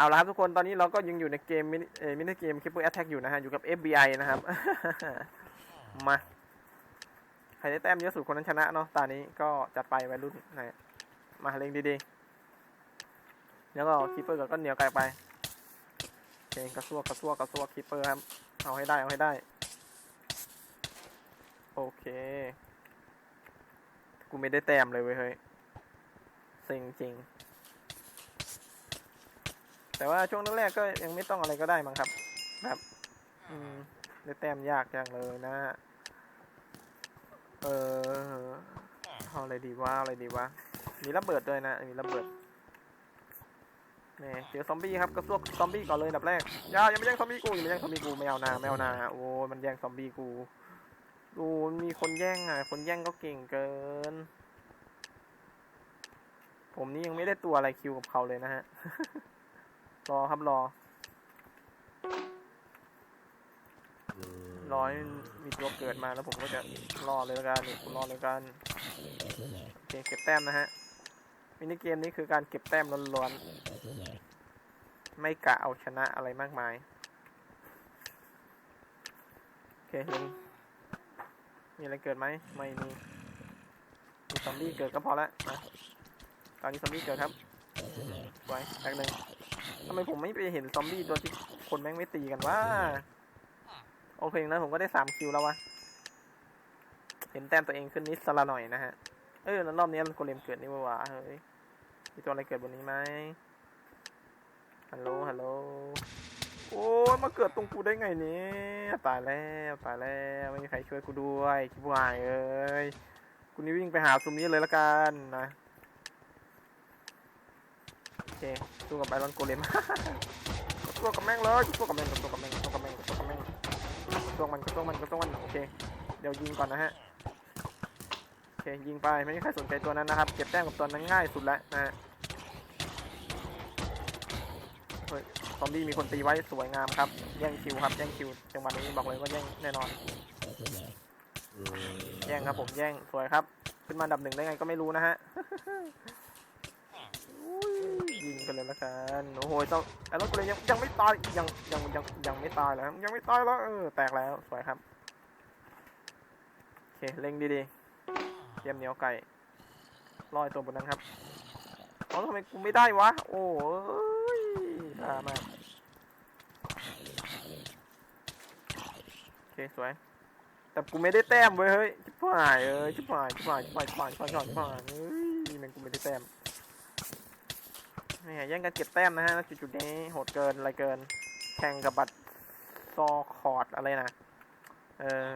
เอาละครับทุกคนตอนนี้เราก็ยังอยู่ในเกมมินิเอ่อมินิเกม Keeper Attack อยู่นะฮะ อยู่กับ FBI นะครับ มา ใครได้แต้มเยอะสุดคนนั้นชนะเนาะตอนนี้ก็จัดไปวัยรุ่นนะมาเล็งดีๆ แล้วก็คีเปอร์ก็เหนียวไกลไปโอเคกระซวกกระซวกกระซวกคีเปอร์ครับ เอาให้ได้ เอาให้ได้ โอเค กูไม่ได้แต้มเลยเว้ยเฮ้ยเซ็งจริง แต่ว่าช่วงแรกๆก็ยังไม่ต้องอะไรก็ได้มั้งครับแบบอืมได้แต้มยากจังเลยนะเออเอาอะไรดีวะเอาอะไรดีวะมีระเบิดด้วยนะ มีระเบิดแหมเจอซอมบี้ครับก็ซวกซอมบี้ก่อนเลยอันดับแรกอย่าอย่ามาแย่งซอมบี้กูอย่ามาแย่งซอมบี้กูไม่เอานาไม่เอานาโอ้ยมันแย่งซอมบี้กูดูมีคนแย่งอะ คนแย่งก็เก่งเกิน ผมนี่ยังไม่ได้ตัวอะไรคิวกับเขาเลยนะฮะ รอครับรอ รอให้มีตัวเกิดมาแล้วผมก็จะรอเลยละกันนี่คุณรอเลยละกันโอเคเก็บแต้มนะฮะมินิเกมนี้คือการเก็บแต้มล้วนๆ ไม่กะเอาชนะอะไรมากมาย โอเคเล็งมีอะไรเกิดไหม ไม่มี มีซอมบี้เกิดก็พอละนะตอนนี้ซอมบี้เกิดครับ ไว้แป๊บหนึง ทำไมผมไม่ไปเห็นซอมบี้ตัวที่คนแม่งไม่ตีกันวะโอเคนะผมก็ได้สามคิวแล้ววะ เห็นแต้มตัวเองขึ้นนิดสละหน่อยนะฮะ เออแล้วรอบนี้โกเลมเกิดนี่วะเฮ้ย มีตัวอะไรเกิดบนนี้ไหมฮัลโหล ฮัลโหล โอ้ยมาเกิดตรงกูได้ไงเนี่ยตายแล้วตายแล้วไม่มีใครช่วยกูด้วยชิบหายเอ้ยกูนี่วิ่งไปหาซุมนี้เลยละกันนะ เคสู้กับไอรอนโกเลมสู้กับแม่งเลยสู้กับแม่งสู้กับแม่งสู้กับแม่งสู้กับแม่งกระตัวมันกระตัวมันกระตัวมันโอเค เดี๋ยวยิงก่อนนะฮะโอเคยิงไปไม่มีใครสนใจตัวนั้นนะครับ เก็บแต้มกับตัวนั้นง่ายสุดแล้วนะฮะเฮ้ยซอมบี้มีคนตีไว้สวยงามครับ แย่งคิวครับ แย่งคิวจังหวะนี้บอกเลยว่าแย่งแน่นอน แย่งครับผมแย่งสวยครับ ขึ้นมาดับหนึ่งได้ไงก็ไม่รู้นะฮะ ยิงกันเลยละกันโอ้โหเจ้าไอ้รถกูเลยยังยังไม่ตายยังยังยังยังไม่ตายแล้วยังไม่ตายแล้วเออแตกแล้วสวยครับโอเคเล็งดีๆเตรียมเหนียวไก่ลอยตัวบนนั้นครับเอาทำไมกูไม่ได้วะ โอ้ยตามากโอเคสวยแต่กูไม่ได้แต้มเว้ยเฮ้ยชิบหายเอ้ยชิบหายชิบหายชิบหายชิบหายชิบหายชิบหายเฮ้ยม่งกูไม่ได้แต้ม นี่แย่งกันเก็บแต้มนะฮะแล้วจุดๆนี้โหดเกินอะไรเกิน แข่งกับบัตรซอคอร์ดอะไรนะเออ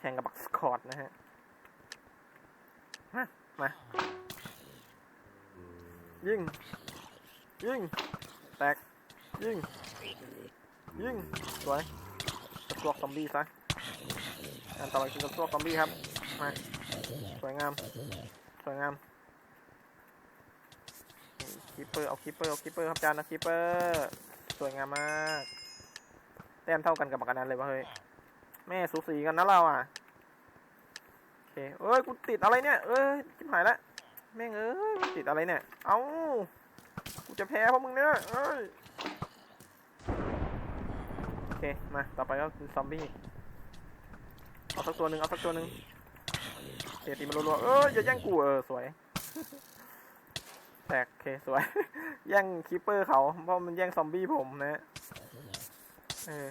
แข่งกับบัตรสคอร์ดนะฮะมามายิงยิงแตกยิงยิงสวยกระซวกซอมบี้ซะอันต่อไปคือกระซวกซอมบี้ครับมาสวยงามสวยงาม คีเปอร์เอาคีเปอร์เอาคีเปอร์ครับจานนะคีเปอร์สวยงามมากแต้มเท่ากันกับปากกันนั้นเลยวะเฮ้ยแม่สูสีกันนะเราอะโอเคเอ้ยกูติดอะไรเนี่ยเอ้ยชิบหายละแม่งเอ้ยติดอะไรเนี่ยเอ้ากูจะแพ้เพราะมึงเนี่ยเอ้ยโอเคมาต่อไปก็คือซอมบี้เอาสักตัวหนึ่งเอาสักตัวหนึ่งโอเคตีมันรัวๆเอ้ยอย่าแย่งกูเออสวย แตกโอเคสวย แย่งคีปเปอร์เขา เพราะมันแย่งซอมบี้ผมนะ เออ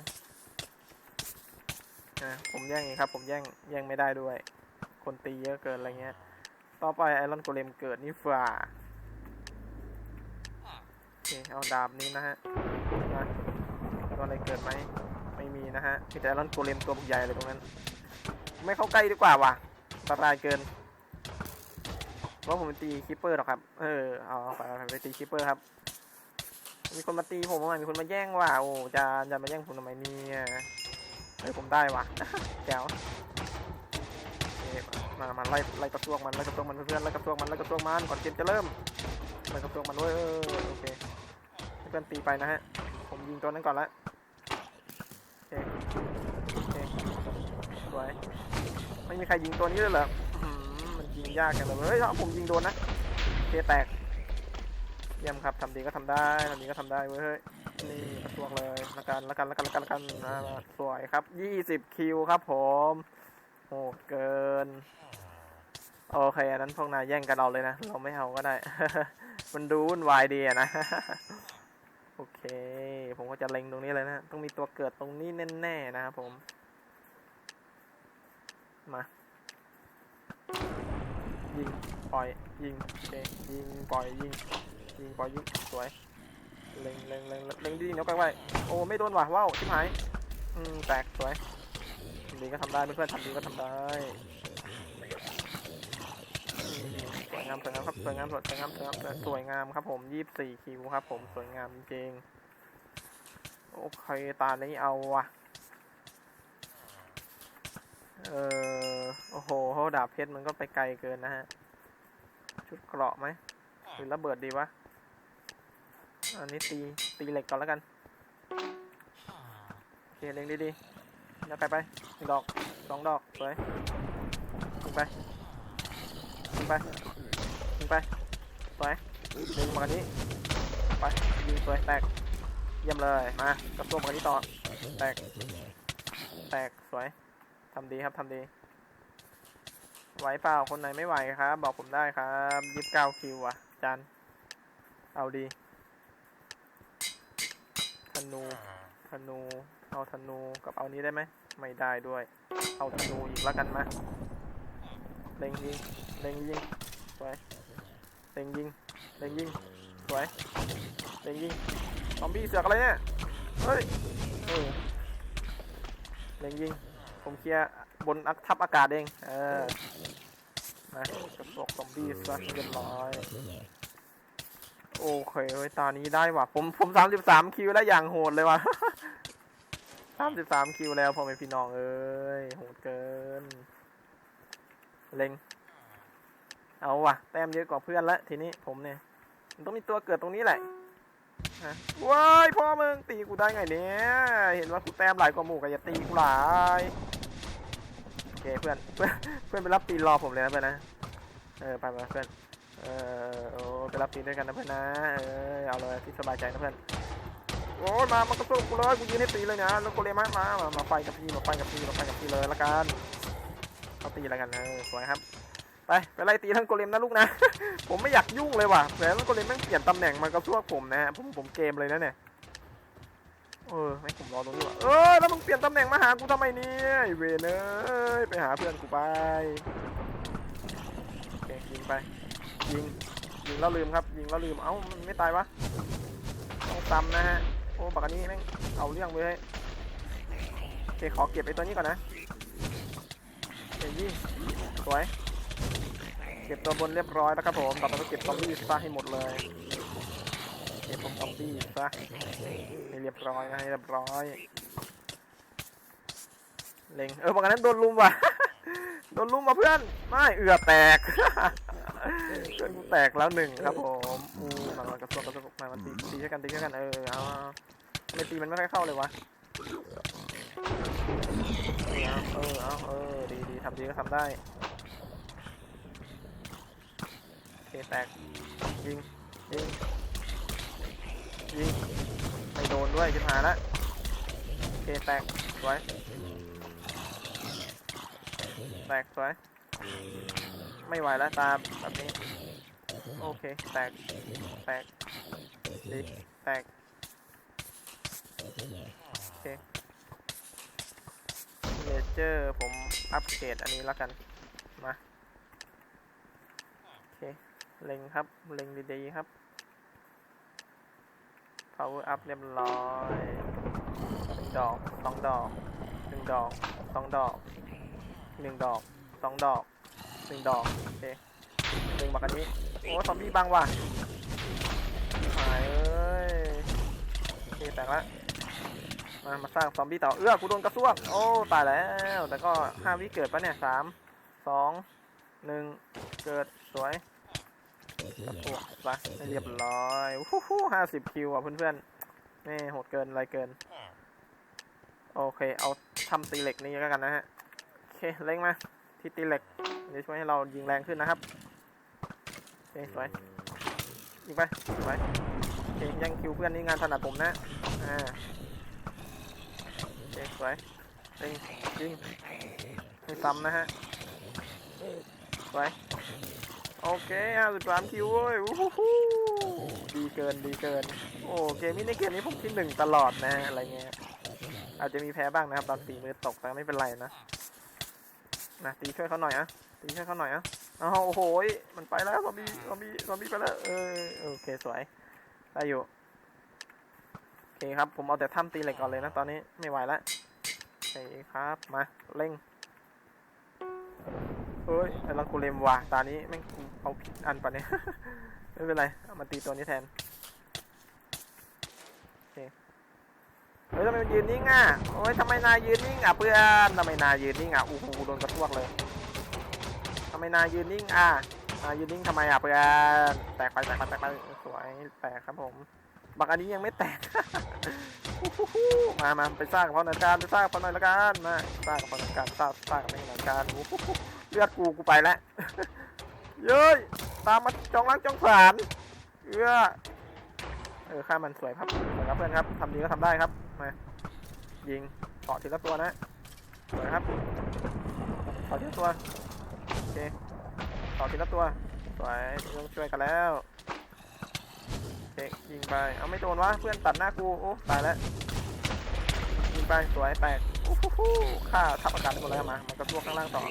อะผมแย่งเองครับ ผมแย่งแย่งไม่ได้ด้วย คนตีเยอะเกินอะไรเงี้ย ต่อไปไอรอนโกเลมเกิดนี่ฝ่าโอเคเอาดาบนี้นะฮะมาตัวอะไรเกิดไหมไม่มีนะฮะมีแต่ไอรอนโกเลมตัวใหญ่เลยตรงนั้น ไม่เข้าใกล้ดีกว่าว่ะตรายเกิน เพราผมเป็นตีคิปเปอร์หรอกครับ เออ เอาไปไปตีคิปเปอร์ครับ มีคนมาตีผมอ่มีคนมาแย่งว่ะ โอ้ จะจะมาแย่งผมทำไมเนี่ยเฮ้ยผมได้ว่ะแจ๋วโอเคมามาไล่ไล่กระซวกมันไล่กระซวกมันเพื่อนไล่กระซวกมันไล่กระซวกมันก่อนเกมจะเริ่มไล่กระซวกมันเว้ยโอเคเพื่อนตีไปนะฮะ ผมยิงตัวนั้นก่อนละโอเคโอเคสวยไม่มีใครยิงตัวนี้เลยเหรือ ยิงยากกันเลยเฮ้ยผมยิงโดนนะเคแตกเยี่ยมครับทำดีก็ทำได้ทำดีก็ทำได้เว้ยเฮ้ยนี่สวกเลยละกันละกันละกันละกันละกันสวยครับยี่สิบคิวครับผมโหดเกินโอเคอันนั้นพวกนายแย่งกันเอาเลยนะ เราไม่เอาก็ได้ มันดูวุ่นวายดีนะ โอเค ผมก็จะเล็งตรงนี้เลยนะ ต้องมีตัวเกิดตรงนี้แน่ๆนะครับผม มา ยิงปล่อยยิงโอเคยิงปล่อยยิงยิงปล่อยยิงสวยเล็งเล็งเล็งเล็งดีเดี๋ยวไปไว้โอ้ไม่โดนว่ะว้าวชิบหายอืมแตกสวยดีก็ทำได้เพื่อนๆทำดีก็ทำได้สวยงามสวยงามครับสวยงามสวยงามสวยงามสวยงามครับผมยี่สิบสี่คิวครับผมสวยงามจริงโอเคตานี้เอาว่ะ เออโอ้โหดาบเพชรมันก็ไปไกลเกินนะฮะ ชุดเกราะไหมหรือระเบิดดีวะ อันนี้ตีตีเหล็กก่อนแล้วกัน โอเคเล็งดีๆแล้วไปไปหนึ่งดอกสองดอกสวยยิงไปยิงไปยิงไปสวยดึงมากันนี้ไปยิงสวยแตกเยี่ยมเลยมากระตัวมากันนี้ต่อแตกแตกสวย ทำดีครับทำดี ไหวเปล่าคนไหนไม่ไหวครับ บอกผมได้ครับยีิบเก้าคิวอะจานเอาดี ธนู ธนู เอาธนูกับเอานี้ได้ไหม ไม่ได้ด้วย เอาธนูอีกแล้วกันมาเล็งยิงเล็งยิงสวยเล็งยิงเล็งยิงสวยเล็งยิงซอมบี้เสือกอะไรเนี่ย เฮ้ยเออเล็งยิง ผมเคลียร์บนักทับอากาศเอง เออมากระสกซอมบี้ซะเรียบร้อย โอเคเว้ยตอนนี้ได้ว่ะ ผมผมสามสิบสามคิวแล้วอย่างโหดเลยว่ะสามสิบสามคิวแล้วพ่อแม่พี่น้องเอ้ยโหดเกิน เล็ง เอาว่ะ แต้มเยอะกว่าเพื่อนละทีนี้ผมเนี่ยมันต้องมีตัวเกิดตรงนี้แหละฮะว้ายพ่อมึงตีกูได้ไงเนี่ย เห็นว่ากูแต้มหลายกว่าหมู่ก็อย่าตีกูหลาย เคเพื่อนเพื่อนเพื่อนไปรับตีนรอผมเลยนะเพื่อนนะเออไปไปเพื่อนเออโอ้ไปรับตีนด้วยกันนะเพื่อนนะเออเอาเลยที่สบายใจนะเพื่อนโอ้มามันก็สู้กูเลยกูยืนให้ตีเลยนะแล้วกูเลยมามามาไฟกับพี่มาไฟกับพี่มาไฟกับพี่เลยละกันเขาตีแล้วกันเออสวยครับไปไปไล่ตีทั้งโกเลมนะลูกนะ ผมไม่อยากยุ่งเลยว่ะแต่ทั้งโกเลมแม่งเปลี่ยนตำแหน่งมันก็ช่วผมนะฮะผมผมเกมเลยนะเนี่ย เออให้ผมรอตรงนี้ว่ะเออแล้วมึงเปลี่ยนตำแหน่งมาหากูทำไมเนี่ยไอ้เวรเอ้ยไปหาเพื่อนกูไปโอเคยิงไปยิงยิงแล้วลืมครับยิงแล้วลืมเอ้ามันไม่ตายวะต้องซ้ำนะฮะโอ้บักนี้แม่งเอาเรื่องไปเลยโอเคขอเก็บไอ้ตัวนี้ก่อนนะเฮ้ยยิงสวยเก็บตัวบนเรียบร้อยแล้วครับผมต่อไปก็เก็บซอมบี้ซะให้หมดเลย เก็บพวกซอมบี้ซะให้เรียบร้อยให้เรียบร้อยเล็งเออบางอันนั้นโดนลุมว่ะ โดนลุมมาเพื่อน ไม่เอือแตกเพื่อนกูแตกแล้วหนึ่งครับผมอู้หลังๆกระสวกกระสวกมามาตีตีช่วยกันตีช่วยกันเออเอาเอาไม่ตีมันไม่ค่อยเข้าเลยวะเอาเออเอาเออดีดีทำดีก็ทำได้โอเคแตกยิงยิง ยิงไม่โดนด้วยชิบหายละโอเคแตกสวยแตกสวยไม่ไหวแล้วตามแบบนี้ โอเค แตก แตกดีแตก โอเคเลเจอร์ผมอัปเกรดอันนี้แล้วกัน มา โอเค เล็งครับ เล็งดีๆครับ power up เรียบร้อยหนึ่งดอกสองดอกหนึ่งดอกสองดอกหนึ่งดอกสองดอกหนึ่งดอกโอเคเล็งมากันนี้โอ้ซอมบี้บังว่ะหายเอ้ยโอเคแตกละมามาสร้างซอมบี้ต่อเอื้อกูโดนกระซวกโอ้ตายแล้ว แต่ก็ห้าวิเกิดปะเนี่ยสามสองหนึ่งเกิดสวย ไปเรียบร้อยวู้ฮู้ห้าสิบคิวอะเพื่อนๆนี่โหดเกินอะไรเกิน โอเค เอาทำตีเหล็กนี้แล้วกันนะฮะ โอเค เล็งมา ที่ตีเหล็กเดี๋ยวช่วยให้เรายิงแรงขึ้นนะครับโอเคสวยยิงไปยิงไปโอเคยังคิวเพื่อนนี่งานถนัดผมนะ อ่าโอเคสวยยิงยิงไม่ซ้ำนะฮะสวย โอเคห้าสิบสามคิวเว้ยวู้ฮู้ฮู้ดีเกินดีเกิน โอ้เกมนี้ในเกมนี้ผมที่หนึ่งตลอดนะอะไรเงี้ยอาจจะมีแพ้บ้างนะครับ ตอนตีมือตกแต่ไม่เป็นไรนะนะตีช่วยเขาหน่อยอะตีช่วยเขาหน่อยอะเอาโอ้โหมันไปแล้วซอมบี้ซอมบี้ซอมบี้ไปแล้วเออโอเคสวยได้อยู่โอเคครับผมเอาแต่ถ้ำตีเหล็กก่อนเลยนะตอนนี้ไม่ไหวแล้วโอเคครับมาเร่ง เฮ้ยไอ้ลังกูเลมว่ะตอนนี้แม่งเอาผิดอันปะเนี่ย ไม่เป็นไรเอามาตีตัวนี้แทนเฮ้ยทำไมมันยืนนิ่งอะโอ้ยทำไมนายยืนนิ่งอะเพื่อนทำไมนายยืนนิ่งอะอู้หูโดนกระทวกเลยทำไมนายยืนนิ่งอะนายยืนนิ่งทำไมอะเพื่อนแตกไปแตกไปแตกไปสวยแตกครับผมบักอันนี้ยังไม่แตกมามาไปสร้างพนักงานไปสร้างกับพนักงานมาสร้างพนักงานสร้างสร้างพนักงานอู้หู เลือดกูกูไปแล้ว เย้ยตามมาจองรักจองผานเอื้อเออค่ามันสวยครับสวยครับเพื่อนครับทำดีก็ทำได้ครับมายิงต่อทีละตัวนะสวยครับต่อทีละตัวโอเคต่อทีละตัวสวยต้องช่วยกันแล้วโอเคยิงไปเอาไม่โดนวะเพื่อนตัดหน้ากูโอ้ตายแล้วยิงไปสวยแตกโอ้โหฆ่าทับอากาศไปหมดแล้วมามันก็ตัวข้างล่างต่อ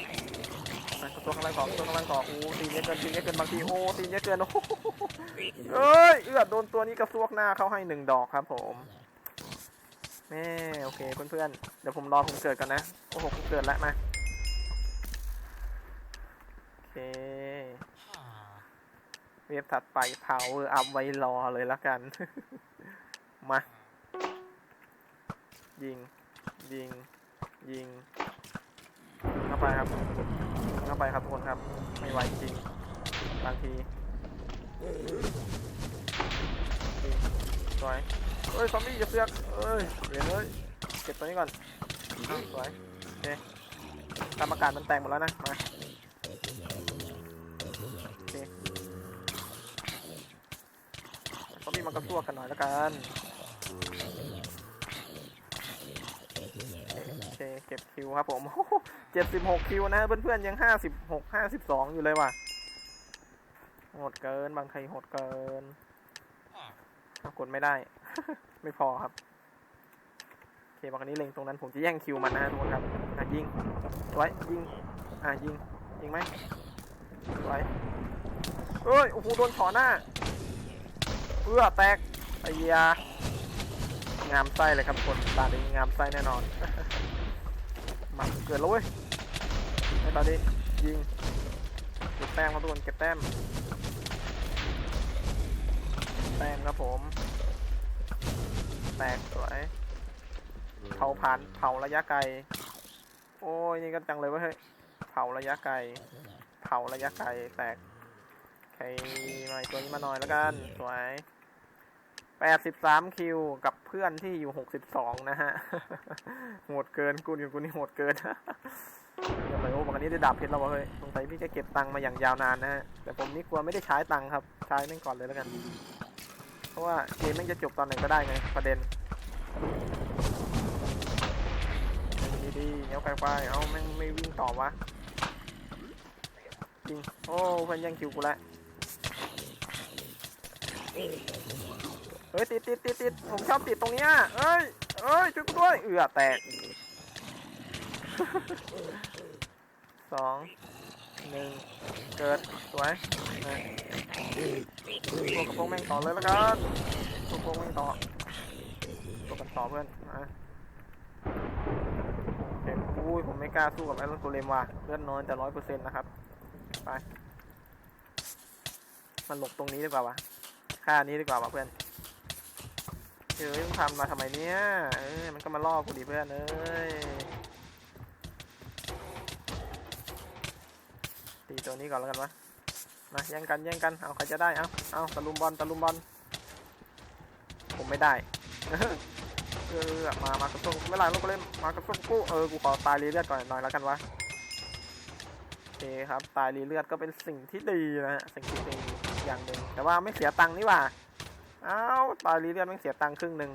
ตัวข้างล่างต่อตัวข้างล่างต่อโอ้ตีเยอะเกินตีเยอะเกินบางทีโอ้ตีเยอะเกินโอ้โหเอ้ยเอือดโดนตัวนี้กระซวกหน้าเข้าให้หนึ่งดอกครับผมแม่โอเคเพื่อนๆเดี๋ยวผมรอผมเกิดกันนะโอ้โหผมเกิดแล้วมาโอเคเว็บถัดไปเผาอัพไว้รอเลยละกัน มา ยิง ยิง ยิง เข้าไปครับ เข้าไปครับทุกคนครับ ไม่ไหวจริงบางทีสวยเอ้ยซอมบี้จะเสือกเอ้ยเดี๋ยวเลยเก็บตัวนี้ก่อนสวยโอเคกรรมการมันแตกหมดแล้วนะมาโอเคซอมบี้มันก็สู้กันหน่อยแล้วกัน โอเคเก็บคิวครับผมเจ็ดสิบหกคิวนะเพื่อนๆยังห้าสิบหกห้าสิบสองอยู่เลยว่ะโหดเกินบางทีโหดเกินเอากดไม่ได้ ไม่พอครับโอเคบอกอันนี้เล็งตรงนั้นผมจะแย่งคิวมันนะทุกคนครับอะยิงสวยยิงอะยิงยิงไหมสวยเอ้ยโอ้โหโดนถอหน้าเอื้อแตกไอ้ยางามไส้เลยครับคนตาดีงามไส้แน่นอน มาเกิดแล้วเว้ยไอ้ตาดียิงเก็บแต้มครับทุกคนเก็บแต้มแต้มครับผม แตกสวยเผาผ่านเผาระยะไกล โอ้ยนี่ก็จังเลยเว้ยเฮ้ยเผาระยะไกลเผาระยะไกลแตกใครมาอีกตัวนี้มาหน่อยแล้วกันสวย แปดสิบสามคิวกับเพื่อนที่อยู่หกสิบสองนะฮะโหดเกินกูนี่กูนี่โหดเกินเดี๋ยวไปโอ้บอกอันนี้ได้ดาบเพชรแล้ววะเฮ้ยสงสัยพี่จะเก็บตังค์มาอย่างยาวนานนะฮะแต่ผมนี่กลัวไม่ได้ใช้ตังค์ครับ ใช้แม่งก่อนเลยแล้วกัน เพราะว่าเกมแม่งจะจบตอนไหนก็ได้ไงประเด็นดีดีๆเงี้ยวไกลไปเอาแม่งไม่วิ่งต่อวะจริงโอ้เพื่อนย่งคิวกูละ เฮ้ยติดติดติดติดผมชอบติดตรงเนี้ยเอ้ยเอ้ยช่วยกูด้วย เอือแตกสองหนึ่งเกิดสวยตัวกระโปรงแม่งต่อเลยแล้วกันตัวกระโปรงแม่งต่อตัวกันต่อเพื่อนนะเห็นอุ้ยผมไม่กล้าสู้กับไอ้รถตัวเลมว่ะเลือดน้อยแต่ร้อยเปอร์เซ็นต์นะครับ ไป มันหลบตรงนี้ดีกว่าวะค่านี้ดีกว่าวะเพื่อน เฮ้ยมึงทำมาทำไมเนี่ยเอ้ยมันก็มาล่อกูดิเพื่อนเอ้ยตีตัวนี้ก่อนแล้วกันวะมาแย่งกันแย่งกันเอาใครจะได้เอาเอาตะลุมบอลตะลุมบอลผมไม่ได้เออมามากระตุ้งไม่ไรลูกเล่นมากระตุ้งกูเออกูขอตายรีเลือดก่อนหน่อยแล้วกันวะโอเคครับตายรีเลือดก็เป็นสิ่งที่ดีนะฮะสิ่งที่ดีอย่างหนึ่งแต่ว่าไม่เสียตังค์นี่ว่า อ้าตายรีเลือดไม่เสียตังค์ครึ่งหนึ่ง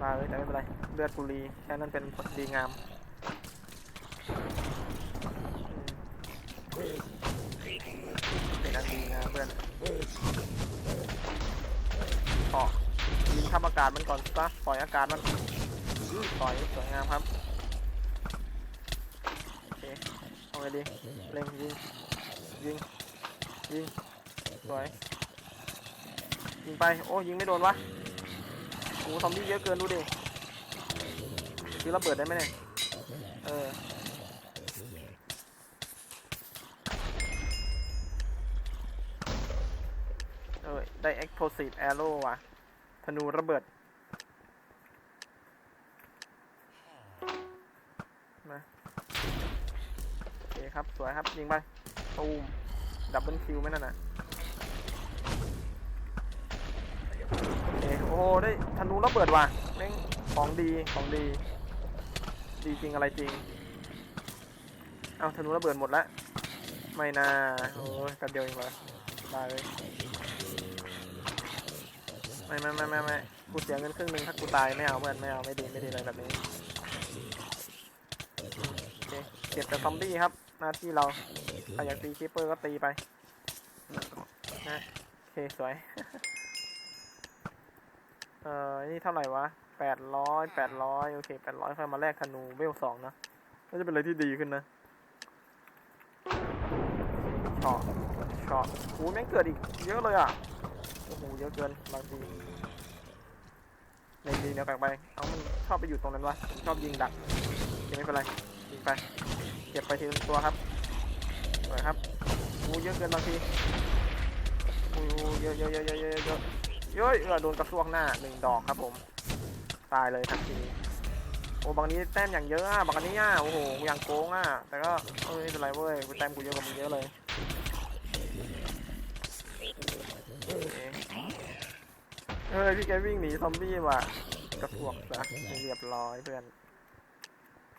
มาเลยแต่ไม่เป็นไร เลือดกุรีแค่นั้นเป็นผลดีงามเป็นอันดีงามเพื่อนขอยิงทับอากาศมันก่อนซะปล่อยอากาศมันปล่อยสวยงามครับโอเคเอาไงดีเล็งยิงยิงยิงสวย ยิงไป โอ้ยิงไม่โดนวะโอ้ซอมบี้เยอะเกินดูดิซื้อระเบิดได้ไหมเนี่ย เออ เออ ได้ explosive arrow ว่ะ ธนูระเบิดมาโอเคครับ สวยครับ ยิงไปตูมดับเบิลคิวไหมนั่นน่ะโโอ้โหได้ธนูระเบิดว่ะแม่งของดีของดี ดีจริงอะไรจริง เอาธนูระเบิดหมดล้วไม่น่าโอ้ยแป๊บเดียวเองเหรอได้เลยไม่ไม่ไม่ไม่ไม่กูเสียเงินครึ่งหนึ่งถ้ากูตายไม่เอาเพื่อนไม่เอาไม่ดีไม่ดีเลยแบบนี้โอเคเก็บแต่ซอมบี้ครับ หน้าที่เราใครอยากตีคีปเปอร์ก็ตีไปนะโอเคสวย เอ่อนี่เท่าไหร่วะแปดร้อยแปดร้อยโอเคแปดร้อยค่อยมาแลกธนูเวลสองนะก็จะเป็นอะไรที่ดีขึ้นนะช็อตช็อตโอ้แม่งเกิดอีก เยอะเลยอะโอ้โหเยอะเกินบางทีในดีแนวแปลกไปเอามันชอบไปอยู่ตรงนั้นวะชอบยิงดักโอเคไม่เป็นไรยิงไปเก็บไปทีตัวครับสวยครับโอ้เยอะเกินบางทีโอ้เยอะเยอะเยอะเยอะเยอะ ยอยเออโดนกระซวกหน้าหนึ่งดอกครับผมตายเลยทันทีโอ้บางนี้แต้มอย่างเยอะอะบางนี้อะโอ้โหอย่างโกงอะแต่ก็เออไม่เป็นไรเว้ยกูแต้มกูเยอะกว่ามึงเยอะเลยเฮ้ยพี่แกวิ่งหนีซอมบี้ว่ะกระพวกซะเรียบร้อยเพื่อน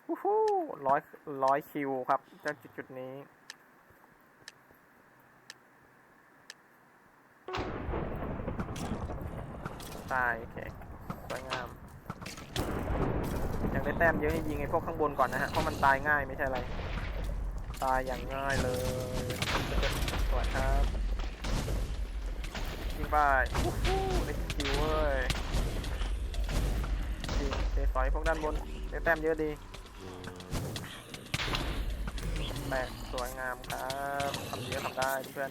วู้ฮู้ร้อยร้อยคิวครับจากจุดจุดนี้ ตาย โอเคสวยงามยังได้แต้มเยอะให้ยิงไอ้พวกข้างบนก่อนนะฮะ เพราะมันตายง่ายไม่ใช่อะไร ตายอย่างง่ายเลยสวยครับยิงไปวู้ฮู้ได้คิวเว้ยจริงเตะสอยพวกด้านบนได้แต้มเยอะดีแตกสวยงามครับทำเยอะทำได้เพื่อน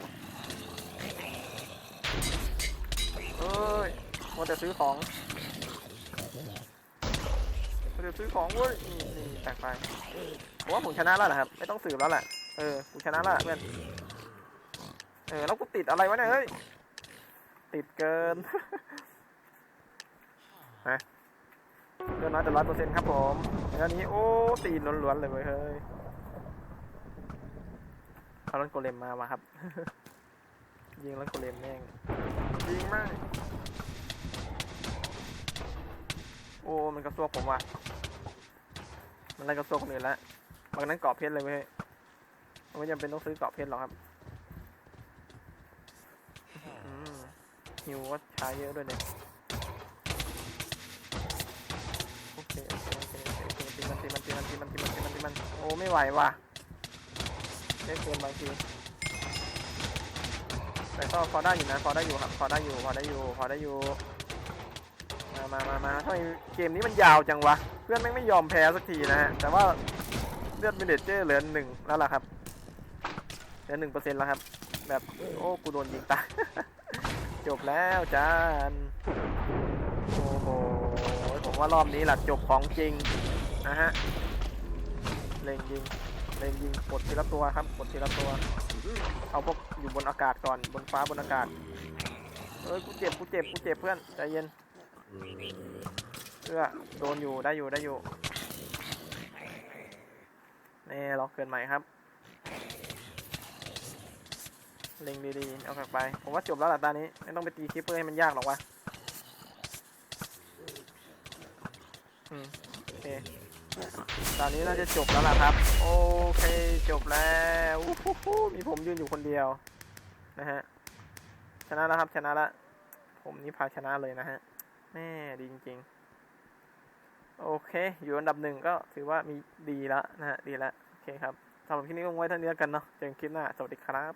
เอ้ย มัวแต่ซื้อของมัวแต่ซื้อของเว้ยนี่นี่แตกไปผมว่าผมชนะแล้วนะครับ ไม่ต้องสืบแล้วแหละ เออกูชนะแล้วเพื่อน เออแล้วกูติดอะไรวะเนี่ยเฮ้ย ติดเกินฮะเกินน้อยแต่ร้อยเปอร์เซ็นต์ครับผมแล้วนี้โอ้ตีนล้วนๆเลยเว้ยเฮ้ยเอารถโกเลมมาวะครับ ยิงรถโกเลมแม่งยิงมาก โอ้ มันกระซวกผมว่ะ มันอะไรกระซวกคนอื่นแล้วบางนั้นเกาะเพชรเลยเว้ยมันไม่จำเป็นต้องซื้อเกาะเพชรหรอกครับอืมฮิวก็ใช้เยอะด้วยเนี่ยโอเคโอเคโอเคโอเคโอเคตีมันตีมันตีมันตีมันตีมันตีมันตีมันโอ้ไม่ไหวว่ะเล่นเกมบางทีแต่ก็พอได้อยู่นะพอได้อยู่ครับพอได้อยู่พอได้อยู่พอได้อยู่ มามามามาทำไมเกมนี้มันยาวจังวะ เพื่อนแม่งไม่ยอมแพ้สักทีนะฮะ แต่ว่าเลือดมิเดเจอร์เหลือหนึ่งแล้วล่ะครับ เหลือหนึ่งเปอร์เซ็นต์แล้วครับ แบบโอ้กูโดนยิงตายจบแล้วจานโอ้โห ผมว่ารอบนี้แหละจบของจริงนะฮะ เล็งยิง เล็งยิงกดทีละตัวครับกดทีละตัว เอาพวกอยู่บนอากาศก่อนบนฟ้าบนอากาศ เอ้ยกูเจ็บกูเจ็บกูเจ็บเพื่อนใจเย็น เพื่อโดนอยู่ได้อยู่ได้อยู่นี่ล็อกเกินใหม่ครับ เล็งดีๆ เอากลับไป ผมว่าจบแล้วล่ะตอนนี้ ไม่ต้องไปตีคิปเปอร์ให้มันยากหรอกวะอืมโอเคตอนนี้น่าจะจบแล้วล่ะครับ โอเคจบแล้วมีผมยืนอยู่คนเดียว นะฮะ ชนะแล้วครับชนะแล้วผมนี่พาชนะเลยนะฮะ แม่ดีจริงๆ โอเค อยู่อันดับหนึ่งก็ถือว่ามีดีแล้วนะฮะ ดีแล้วโอเคครับสำหรับคลิปนี้ก็ไว้เท่านี้กันเนาะเจอกันคลิปหน้า สวัสดีครับ